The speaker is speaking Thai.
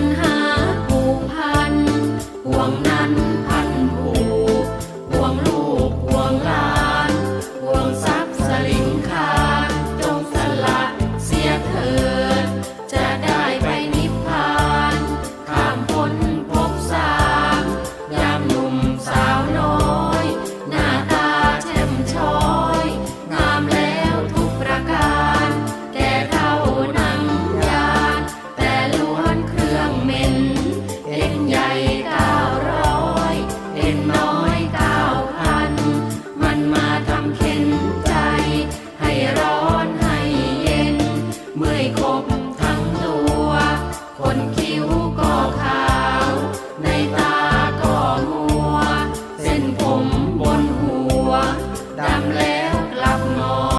Hát น้อยก้าพัน มันมาทำเข็นใจ ให้ร้อนให้เย็น เมื่อยคบทั้งตัว คนคิ้วก็ขา